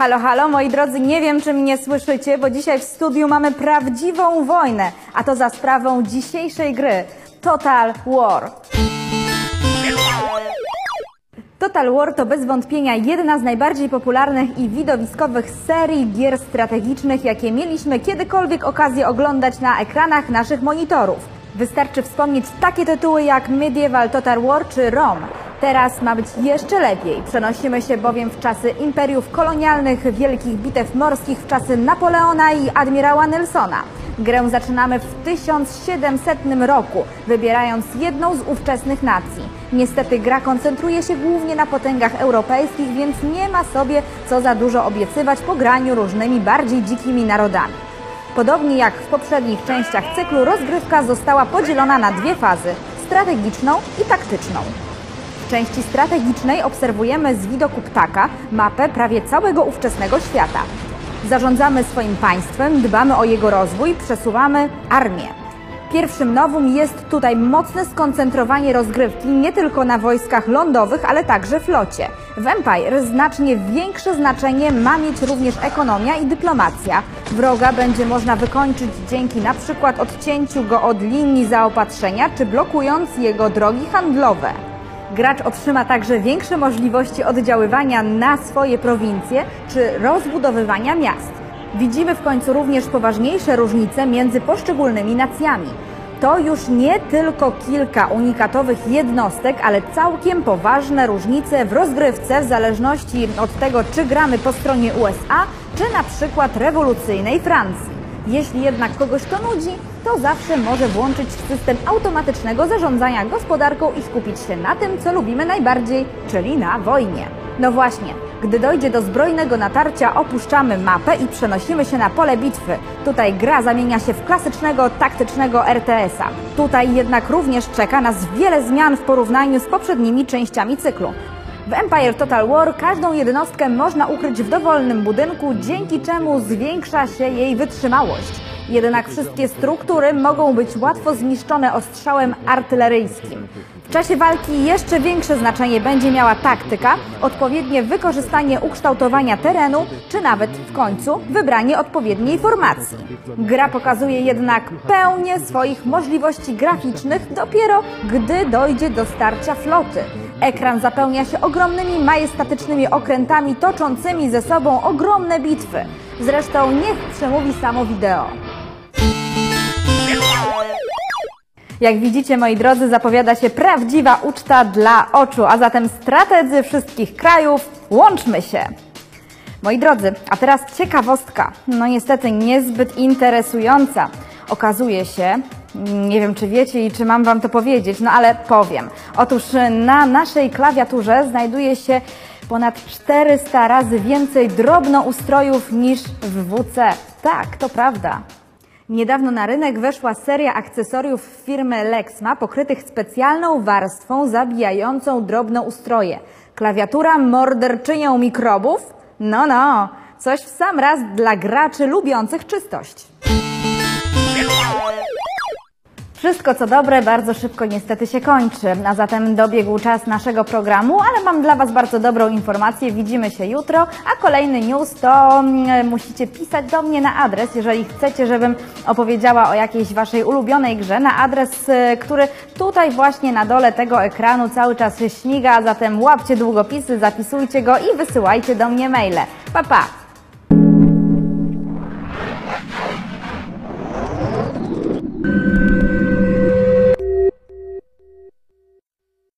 Halo, halo, moi drodzy, nie wiem, czy mnie słyszycie, bo dzisiaj w studiu mamy prawdziwą wojnę, a to za sprawą dzisiejszej gry Total War. Total War to bez wątpienia jedna z najbardziej popularnych i widowiskowych serii gier strategicznych, jakie mieliśmy kiedykolwiek okazję oglądać na ekranach naszych monitorów. Wystarczy wspomnieć takie tytuły jak Medieval Total War czy Rome. Teraz ma być jeszcze lepiej. Przenosimy się bowiem w czasy imperiów kolonialnych, wielkich bitew morskich, w czasy Napoleona i admirała Nelsona. Grę zaczynamy w 1700 roku, wybierając jedną z ówczesnych nacji. Niestety gra koncentruje się głównie na potęgach europejskich, więc nie ma sobie co za dużo obiecywać po graniu różnymi bardziej dzikimi narodami. Podobnie jak w poprzednich częściach cyklu, rozgrywka została podzielona na dwie fazy strategiczną i taktyczną. Części strategicznej obserwujemy z widoku ptaka mapę prawie całego ówczesnego świata. Zarządzamy swoim państwem, dbamy o jego rozwój, przesuwamy armię. Pierwszym nowum jest tutaj mocne skoncentrowanie rozgrywki nie tylko na wojskach lądowych, ale także flocie. W Empire znacznie większe znaczenie ma mieć również ekonomia i dyplomacja. Wroga będzie można wykończyć dzięki na przykład odcięciu go od linii zaopatrzenia czy blokując jego drogi handlowe. Gracz otrzyma także większe możliwości oddziaływania na swoje prowincje czy rozbudowywania miast. Widzimy w końcu również poważniejsze różnice między poszczególnymi nacjami. To już nie tylko kilka unikatowych jednostek, ale całkiem poważne różnice w rozgrywce w zależności od tego, czy gramy po stronie USA, czy na przykład rewolucyjnej Francji. Jeśli jednak kogoś to nudzi, to zawsze może włączyć system automatycznego zarządzania gospodarką i skupić się na tym, co lubimy najbardziej, czyli na wojnie. No właśnie, gdy dojdzie do zbrojnego natarcia, opuszczamy mapę i przenosimy się na pole bitwy. Tutaj gra zamienia się w klasycznego, taktycznego RTS-a. Tutaj jednak również czeka nas wiele zmian w porównaniu z poprzednimi częściami cyklu. W Empire Total War każdą jednostkę można ukryć w dowolnym budynku, dzięki czemu zwiększa się jej wytrzymałość. Jednak wszystkie struktury mogą być łatwo zniszczone ostrzałem artyleryjskim. W czasie walki jeszcze większe znaczenie będzie miała taktyka, odpowiednie wykorzystanie ukształtowania terenu, czy nawet w końcu wybranie odpowiedniej formacji. Gra pokazuje jednak pełnię swoich możliwości graficznych dopiero gdy dojdzie do starcia floty. Ekran zapełnia się ogromnymi majestatycznymi okrętami toczącymi ze sobą ogromne bitwy. Zresztą niech przemówi samo wideo. Jak widzicie, moi drodzy, zapowiada się prawdziwa uczta dla oczu, a zatem strategzy wszystkich krajów, łączmy się! Moi drodzy, a teraz ciekawostka, no niestety niezbyt interesująca. Okazuje się, nie wiem czy wiecie i czy mam Wam to powiedzieć, no ale powiem. Otóż na naszej klawiaturze znajduje się ponad 400 razy więcej drobnoustrojów niż w WC. Tak, to prawda. Niedawno na rynek weszła seria akcesoriów firmy Lexma pokrytych specjalną warstwą zabijającą drobnoustroje. Klawiatura morderczynią mikrobów? No, no, coś w sam raz dla graczy lubiących czystość. Wszystko co dobre bardzo szybko niestety się kończy, a zatem dobiegł czas naszego programu, ale mam dla Was bardzo dobrą informację. Widzimy się jutro, a kolejny news to mm, musicie pisać do mnie na adres, jeżeli chcecie, żebym opowiedziała o jakiejś Waszej ulubionej grze, na adres, y, który tutaj właśnie na dole tego ekranu cały czas śmiga, a zatem łapcie długopisy, zapisujcie go i wysyłajcie do mnie maile. Pa, pa!